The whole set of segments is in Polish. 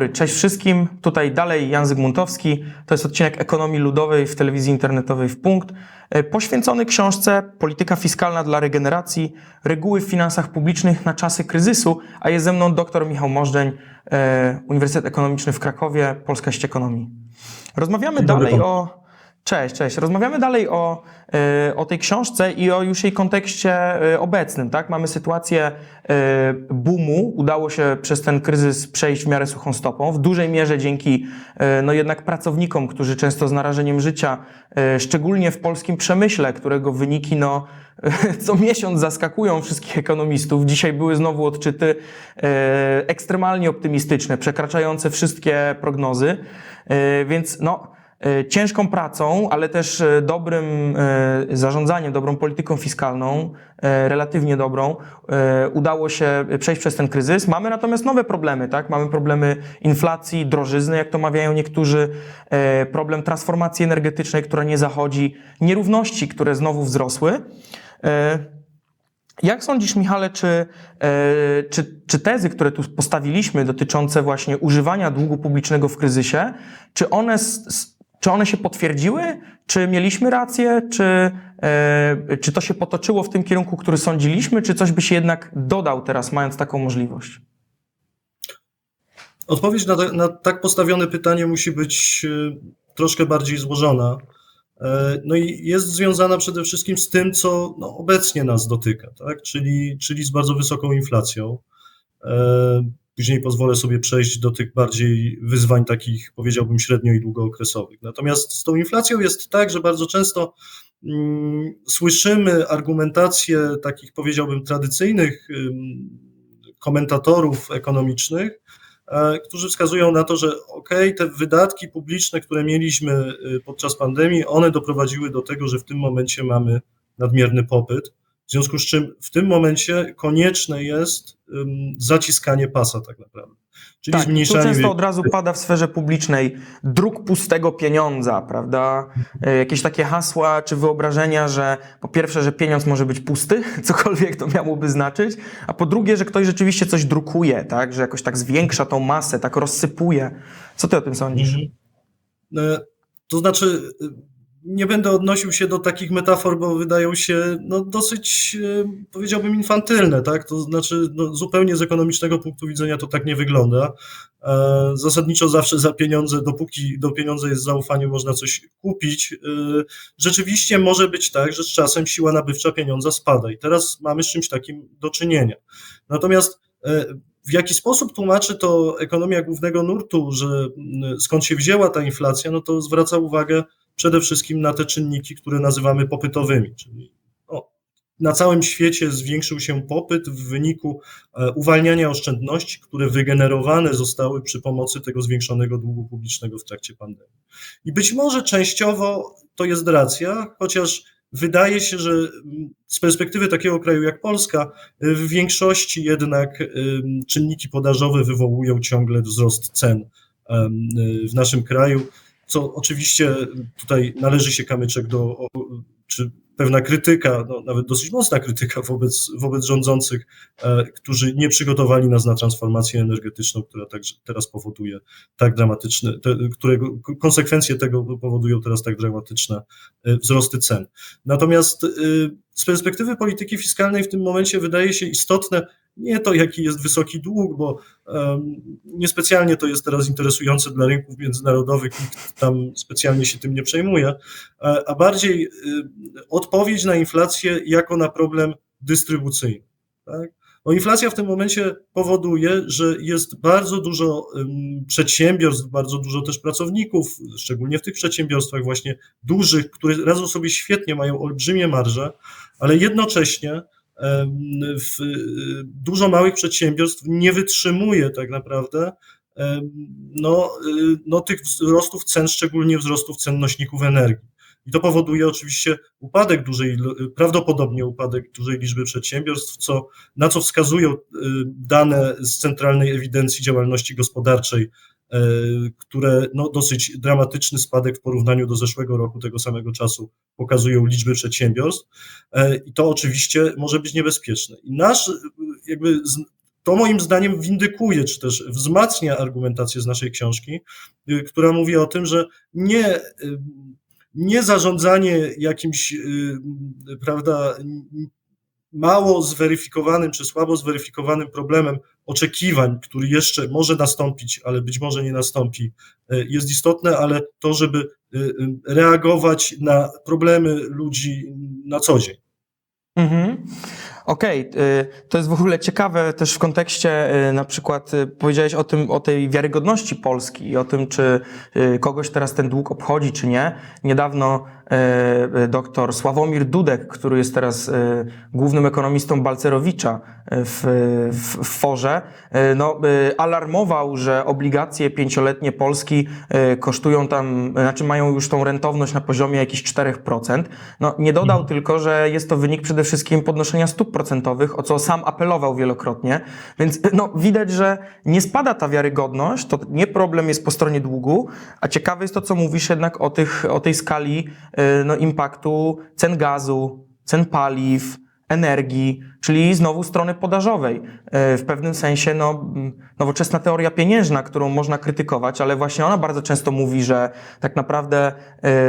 Dobry, cześć wszystkim. Tutaj dalej Jan Zygmuntowski. To jest odcinek Ekonomii Ludowej w telewizji internetowej w punkt, e, poświęcony książce Polityka fiskalna dla regeneracji, reguły w finansach publicznych na czasy kryzysu, a jest ze mną dr Michał Możdżeń, e, Uniwersytet Ekonomiczny w Krakowie, Polska Ścież Ekonomii. Rozmawiamy dalej o Cześć, cześć. Rozmawiamy dalej o, e, o tej książce i o już jej kontekście e, obecnym. Tak? Mamy sytuację e, boomu. Udało się przez ten kryzys przejść w miarę suchą stopą. W dużej mierze dzięki no jednak pracownikom, którzy często z narażeniem życia, szczególnie w polskim przemyśle, którego wyniki no, co miesiąc zaskakują wszystkich ekonomistów. Dzisiaj były znowu odczyty ekstremalnie optymistyczne, przekraczające wszystkie prognozy. Więc no, ciężką pracą, ale też e, dobrym e, zarządzaniem, dobrą polityką fiskalną, e, relatywnie dobrą, e, udało się przejść przez ten kryzys. Mamy natomiast nowe problemy, tak? Mamy problemy inflacji, drożyzny, jak to mawiają niektórzy, e, problem transformacji energetycznej, która nie zachodzi, nierówności, które znowu wzrosły. E, jak sądzisz, Michale, czy, e, czy, czy tezy, które tu postawiliśmy, dotyczące właśnie używania długu publicznego w kryzysie, czy one, czy one się potwierdziły? Czy mieliśmy rację? Czy, e, czy to się potoczyło w tym kierunku, który sądziliśmy? Czy coś by się jednak dodał teraz, mając taką możliwość? Odpowiedź na, na tak postawione pytanie musi być e, troszkę bardziej złożona. E, No i jest związana przede wszystkim z tym, co no, obecnie nas dotyka, tak? czyli, czyli z bardzo wysoką inflacją. Później pozwolę sobie przejść do tych bardziej wyzwań takich, powiedziałbym, średnio i długookresowych. Natomiast z tą inflacją jest tak, że bardzo często mm, słyszymy argumentację takich, powiedziałbym, tradycyjnych komentatorów ekonomicznych, e, którzy wskazują na to, że ok, te wydatki publiczne, które mieliśmy y, podczas pandemii, one doprowadziły do tego, że w tym momencie mamy nadmierny popyt. W związku z czym w tym momencie konieczne jest zaciskanie pasa tak naprawdę. Czyli Tak, tu zmniejszanie. często od razu pada w sferze publicznej druk pustego pieniądza, prawda? E, Jakieś takie hasła czy wyobrażenia, że po pierwsze, że pieniądz może być pusty, cokolwiek to miałoby znaczyć, a po drugie, że ktoś rzeczywiście coś drukuje, tak? Że jakoś tak zwiększa tą masę, tak rozsypuje. Co ty o tym sądzisz? Mhm. E, To znaczy, e, nie będę odnosił się do takich metafor, bo wydają się no, dosyć, e, powiedziałbym, infantylne, tak? To znaczy, no, zupełnie z ekonomicznego punktu widzenia to tak nie wygląda. E, Zasadniczo zawsze za pieniądze, dopóki do pieniądza jest zaufanie, można coś kupić. E, Rzeczywiście może być tak, że z czasem siła nabywcza pieniądza spada i teraz mamy z czymś takim do czynienia. Natomiast w jaki sposób tłumaczy to ekonomia głównego nurtu, że skąd się wzięła ta inflacja, no to zwraca uwagę przede wszystkim na te czynniki, które nazywamy popytowymi, czyli na całym świecie zwiększył się popyt w wyniku e, uwalniania oszczędności, które wygenerowane zostały przy pomocy tego zwiększonego długu publicznego w trakcie pandemii. I być może częściowo to jest racja, chociaż wydaje się, że mm, z perspektywy takiego kraju jak Polska, y, w większości jednak ym, czynniki podażowe wywołują ciągle wzrost cen w naszym kraju, co oczywiście tutaj należy się kamyczek do, czy pewna krytyka, no, nawet dosyć mocna krytyka wobec, wobec rządzących, e, którzy nie przygotowali nas na transformację energetyczną, która także teraz powoduje tak dramatyczne, te, którego konsekwencje tego powodują teraz tak dramatyczne e, wzrosty cen. Natomiast y, z perspektywy polityki fiskalnej w tym momencie wydaje się istotne nie to, jaki jest wysoki dług, bo niespecjalnie to jest teraz interesujące dla rynków międzynarodowych, nikt tam specjalnie się tym nie przejmuje, a, a bardziej y, odpowiedź na inflację jako na problem dystrybucyjny. Tak? Bo inflacja w tym momencie powoduje, że jest bardzo dużo przedsiębiorstw, bardzo dużo też pracowników, szczególnie w tych przedsiębiorstwach właśnie dużych, które radzą sobie świetnie, mają olbrzymie marże, ale jednocześnie dużo małych przedsiębiorstw nie wytrzymuje tak naprawdę no, y, no, tych wzrostów cen, szczególnie wzrostów cen nośników energii. I to powoduje oczywiście upadek dużej, prawdopodobnie upadek dużej liczby przedsiębiorstw, co, na co wskazują y, dane z Centralnej Ewidencji Działalności Gospodarczej, y, które no, dosyć dramatyczny spadek w porównaniu do zeszłego roku tego samego czasu pokazują liczby przedsiębiorstw. E, I to oczywiście może być niebezpieczne. I nasz, y, jakby to moim zdaniem windykuje, czy też wzmacnia argumentację z naszej książki, która mówi o tym, że nie, nie zarządzanie jakimś, prawda, mało zweryfikowanym czy słabo zweryfikowanym problemem oczekiwań, który jeszcze może nastąpić, ale być może nie nastąpi, jest istotne, ale to, żeby reagować na problemy ludzi na co dzień. Mhm. Okej, okay. to jest w ogóle ciekawe też w kontekście na przykład powiedziałeś o tym, o tej wiarygodności Polski i o tym, czy kogoś teraz ten dług obchodzi, czy nie. Niedawno doktor Sławomir Dudek, który jest teraz głównym ekonomistą Balcerowicza w, w, w Forze, no, alarmował, że obligacje pięcioletnie Polski kosztują tam, znaczy mają już tą rentowność na poziomie jakichś 4%. No, nie dodał mhm. tylko, że jest to wynik przede wszystkim podnoszenia stóp procentowych, o co sam apelował wielokrotnie. Więc no, widać, że nie spada ta wiarygodność, to nie problem jest po stronie długu, a ciekawe jest to, co mówisz jednak o, tych, o tej skali no, impaktu cen gazu, cen paliw, energii, czyli znowu strony podażowej. Y, w pewnym sensie no, nowoczesna teoria pieniężna, którą można krytykować, ale właśnie ona bardzo często mówi, że tak naprawdę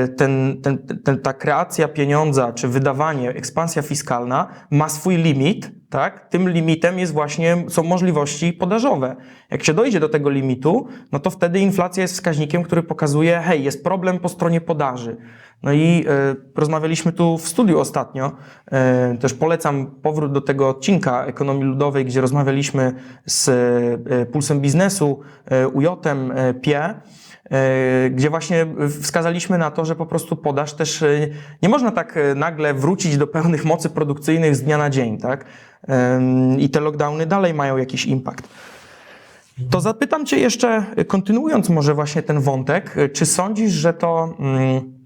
y, ten, ten, ten, ta kreacja pieniądza, czy wydawanie, ekspansja fiskalna ma swój limit, tak? Tym limitem jest właśnie, są możliwości podażowe. Jak się dojdzie do tego limitu, no to wtedy inflacja jest wskaźnikiem, który pokazuje, hej, jest problem po stronie podaży. No i e, rozmawialiśmy tu w studiu ostatnio. E, też polecam powrót do tego odcinka ekonomii ludowej, gdzie rozmawialiśmy z e, Pulsem Biznesu, e, UJ-em e, PIE gdzie właśnie wskazaliśmy na to, że po prostu podaż też nie można tak nagle wrócić do pełnych mocy produkcyjnych z dnia na dzień, tak? I te lockdowny dalej mają jakiś impact. To zapytam Cię jeszcze, kontynuując może właśnie ten wątek, czy sądzisz, że to, mm,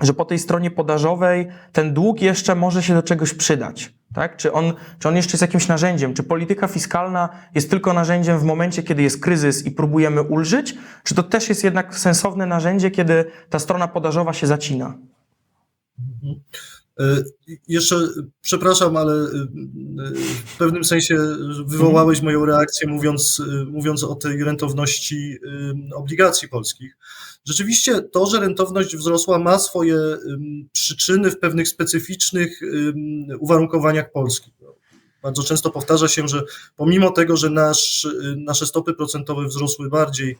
że po tej stronie podażowej ten dług jeszcze może się do czegoś przydać? Tak? Czy, on, czy on jeszcze jest jakimś narzędziem? Czy polityka fiskalna jest tylko narzędziem w momencie, kiedy jest kryzys i próbujemy ulżyć? Czy to też jest jednak sensowne narzędzie, kiedy ta strona podażowa się zacina? Mhm. E, jeszcze, przepraszam, ale e, w pewnym sensie wywołałeś moją reakcję, mówiąc, e, mówiąc o tej rentowności obligacji polskich. Rzeczywiście to, że rentowność wzrosła, ma swoje przyczyny w pewnych specyficznych uwarunkowaniach Polski. Bardzo często powtarza się, że pomimo tego, że nasz, nasze stopy procentowe wzrosły bardziej,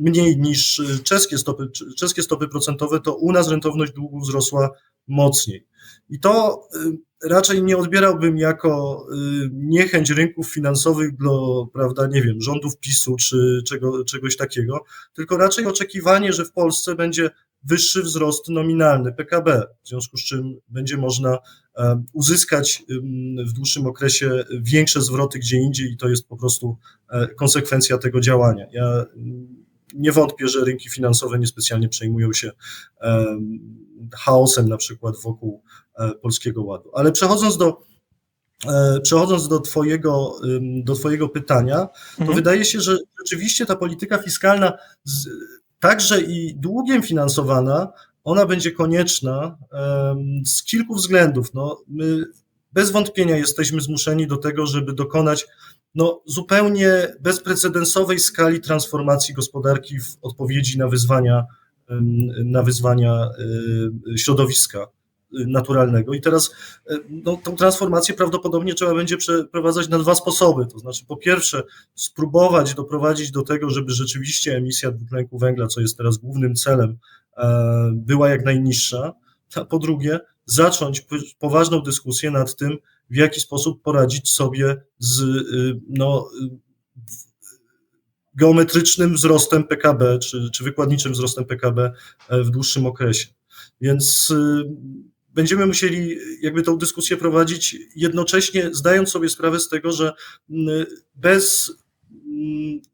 mniej niż czeskie stopy, czeskie stopy procentowe, to u nas rentowność długu wzrosła mocniej. I to y, raczej nie odbierałbym jako y, niechęć rynków finansowych do, prawda, nie wiem, rządów PiSu czy czego, czegoś takiego, tylko raczej oczekiwanie, że w Polsce będzie wyższy wzrost nominalny PKB, w związku z czym będzie można uzyskać w dłuższym okresie większe zwroty gdzie indziej i to jest po prostu e, konsekwencja tego działania. Ja nie wątpię, że rynki finansowe niespecjalnie przejmują się chaosem na przykład wokół e, Polskiego Ładu. Ale przechodząc do, e, przechodząc do twojego, do twojego pytania, to mhm. wydaje się, że rzeczywiście ta polityka fiskalna z, także i długiem finansowana, ona będzie konieczna z kilku względów. No, my bez wątpienia jesteśmy zmuszeni do tego, żeby dokonać no, zupełnie bezprecedensowej skali transformacji gospodarki w odpowiedzi na wyzwania na wyzwania środowiska naturalnego. I teraz no, tą transformację prawdopodobnie trzeba będzie przeprowadzać na dwa sposoby. To znaczy, po pierwsze, spróbować doprowadzić do tego, żeby rzeczywiście emisja dwutlenku węgla, co jest teraz głównym celem, była jak najniższa. A po drugie, zacząć poważną dyskusję nad tym, w jaki sposób poradzić sobie z no, geometrycznym wzrostem PKB, czy, czy wykładniczym wzrostem PKB e, w dłuższym okresie. Więc y, będziemy musieli jakby tą dyskusję prowadzić jednocześnie zdając sobie sprawę z tego, że bez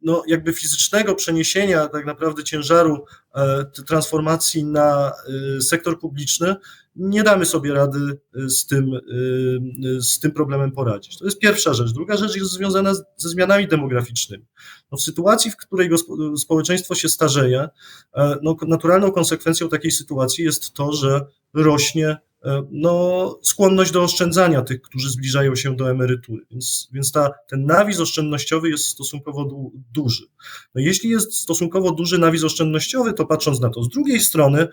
no, jakby fizycznego przeniesienia tak naprawdę ciężaru e, transformacji na y, sektor publiczny nie damy sobie rady z tym, z tym problemem poradzić. To jest pierwsza rzecz. Druga rzecz jest związana ze zmianami demograficznymi. No w sytuacji, w której społeczeństwo się starzeje, e, no, naturalną konsekwencją takiej sytuacji jest to, że rośnie e, no, skłonność do oszczędzania tych, którzy zbliżają się do emerytury. Więc, więc ta, ten nawis oszczędnościowy jest stosunkowo du, duży. No, jeśli jest stosunkowo duży nawis oszczędnościowy, to patrząc na to z drugiej strony,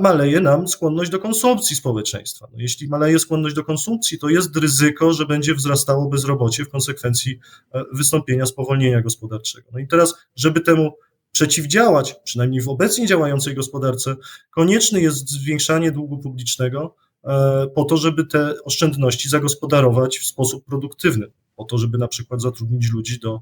maleje nam skłonność do konsumpcji społeczeństwa. No, jeśli maleje skłonność do konsumpcji, to jest ryzyko, że będzie wzrastało bezrobocie w konsekwencji e, wystąpienia spowolnienia gospodarczego. No i teraz, żeby temu przeciwdziałać, przynajmniej w obecnie działającej gospodarce, konieczne jest zwiększanie długu publicznego e, po to, żeby te oszczędności zagospodarować w sposób produktywny po to, żeby na przykład zatrudnić ludzi do,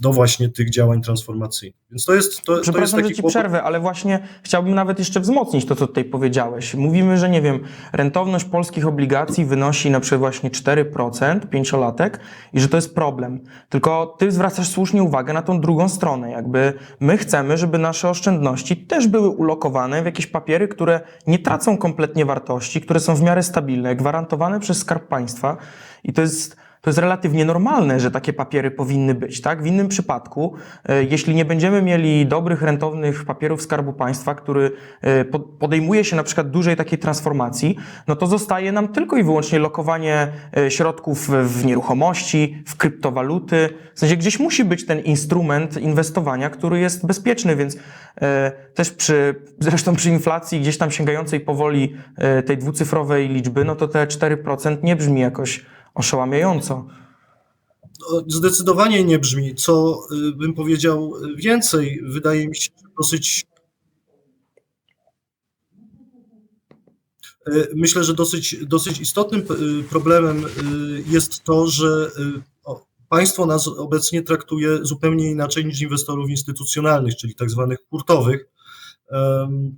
do właśnie tych działań transformacyjnych. Więc to jest to, Przepraszam, to jest taki że ci kłopot. przerwę, ale właśnie chciałbym nawet jeszcze wzmocnić to, co tutaj powiedziałeś. Mówimy, że nie wiem, rentowność polskich obligacji wynosi na przykład właśnie 4%, pięciolatek i że to jest problem. Tylko ty zwracasz słusznie uwagę na tą drugą stronę. Jakby my chcemy, żeby nasze oszczędności też były ulokowane w jakieś papiery, które nie tracą kompletnie wartości, które są w miarę stabilne, gwarantowane przez Skarb Państwa i to jest to jest relatywnie normalne, że takie papiery powinny być, tak? W innym przypadku, e, jeśli nie będziemy mieli dobrych, rentownych papierów Skarbu Państwa, który e, po- podejmuje się na przykład dużej takiej transformacji, no to zostaje nam tylko i wyłącznie lokowanie e, środków w nieruchomości, w kryptowaluty. W sensie gdzieś musi być ten instrument inwestowania, który jest bezpieczny, więc też przy, zresztą przy inflacji gdzieś tam sięgającej powoli tej dwucyfrowej liczby, no to te 4% nie brzmi jakoś oszałamiająco. To Zdecydowanie nie brzmi. Co y, bym powiedział więcej, wydaje mi się dosyć. Y, Myślę, że dosyć, dosyć istotnym y, problemem jest to, że państwo nas obecnie traktuje zupełnie inaczej niż inwestorów instytucjonalnych, czyli tak zwanych hurtowych,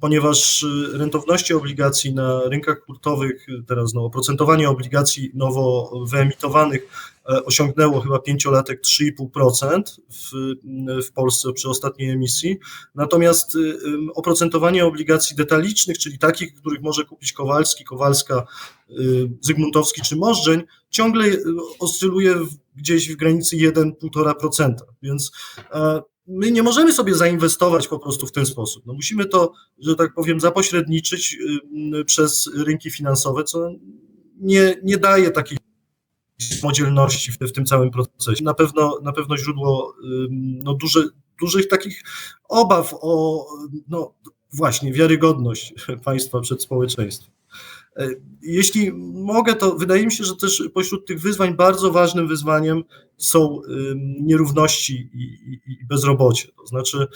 ponieważ y, rentowności obligacji na rynkach hurtowych, y, teraz no, oprocentowanie obligacji nowo wyemitowanych e, osiągnęło chyba pięciolatek 3,5% w, w Polsce przy ostatniej emisji. Natomiast y, oprocentowanie obligacji detalicznych, czyli takich, których może kupić Kowalski, Kowalska, Zygmuntowski czy Możdżeń, ciągle oscyluje gdzieś w granicy 1-1,5%. Więc e, my nie możemy sobie zainwestować po prostu w ten sposób. No musimy to, że tak powiem, zapośredniczyć przez rynki finansowe, co nie, nie daje takiej samodzielności w, tym całym procesie. Na pewno, na pewno źródło no, duże, dużych takich obaw o no, właśnie wiarygodność państwa przed społeczeństwem. E, Jeśli mogę, to wydaje mi się, że też pośród tych wyzwań bardzo ważnym wyzwaniem są ym, nierówności i, bezrobocie. To znaczy,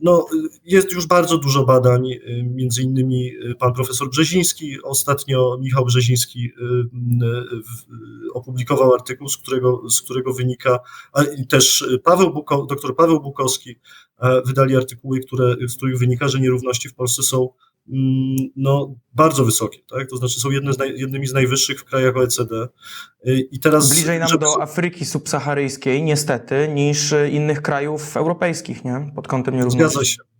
no, jest już bardzo dużo badań, y, między innymi y, pan profesor Brzeziński, ostatnio Michał Brzeziński y, y, opublikował artykuł, z którego, z którego wynika, a też Paweł Buko, dr Paweł Bukowski e, wydali artykuły, które, z których wynika, że nierówności w Polsce są no, bardzo wysokie, tak? to znaczy są jedne z naj, jednymi z najwyższych w krajach OECD. I teraz, Bliżej nam żeby- do Afryki subsaharyjskiej, niestety, niż innych krajów europejskich, nie? Pod kątem nierówności. Zgadza się.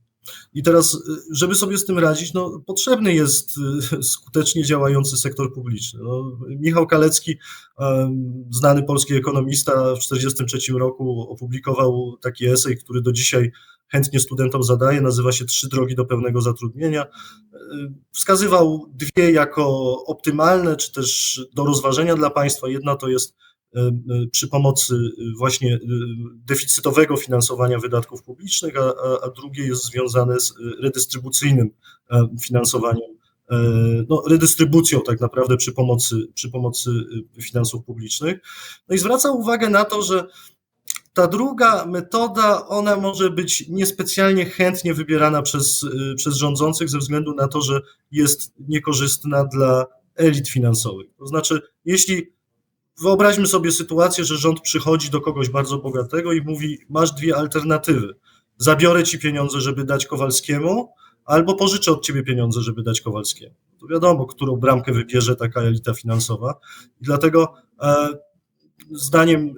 I teraz, y, żeby sobie z tym radzić, no, potrzebny jest y, skutecznie działający sektor publiczny. No, Michał Kalecki, znany polski ekonomista, w 1943 roku opublikował taki esej, który do dzisiaj chętnie studentom zadaje, nazywa się Trzy drogi do pełnego zatrudnienia. Y, Wskazywał dwie jako optymalne, czy też do rozważenia dla państwa. Jedna to jest przy pomocy y, właśnie deficytowego finansowania wydatków publicznych, a, a, drugie jest związane z redystrybucyjnym e, finansowaniem, e, no, redystrybucją tak naprawdę przy pomocy, przy pomocy finansów publicznych. No i zwraca uwagę na to, że ta druga metoda, ona może być niespecjalnie chętnie wybierana przez, przez rządzących ze względu na to, że jest niekorzystna dla elit finansowych. To znaczy, jeśli wyobraźmy sobie sytuację, że rząd przychodzi do kogoś bardzo bogatego i mówi: Masz dwie alternatywy. Zabiorę ci pieniądze, żeby dać Kowalskiemu, albo pożyczę od ciebie pieniądze, żeby dać Kowalskiemu. To wiadomo, którą bramkę wybierze taka elita finansowa. I dlatego e, zdaniem, e,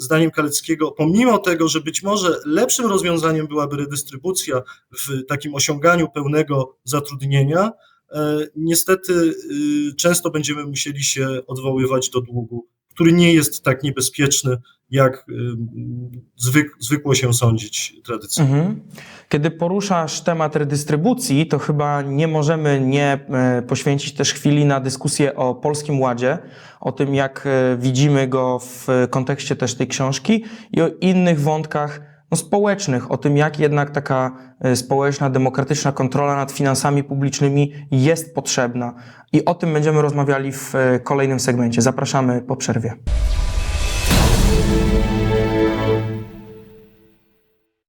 zdaniem Kaleckiego, pomimo tego, że być może lepszym rozwiązaniem byłaby redystrybucja w takim osiąganiu pełnego zatrudnienia, niestety y, często będziemy musieli się odwoływać do długu, który nie jest tak niebezpieczny, jak y, zwyk, zwykło się sądzić tradycyjnie. Mhm. Kiedy poruszasz temat redystrybucji, to chyba nie możemy nie e, poświęcić też chwili na dyskusję o Polskim Ładzie, o tym jak e, widzimy go w kontekście też tej książki i o innych wątkach no, społecznych, o tym jak jednak taka e, społeczna, demokratyczna kontrola nad finansami publicznymi jest potrzebna. I o tym będziemy rozmawiali w e, kolejnym segmencie. Zapraszamy po przerwie.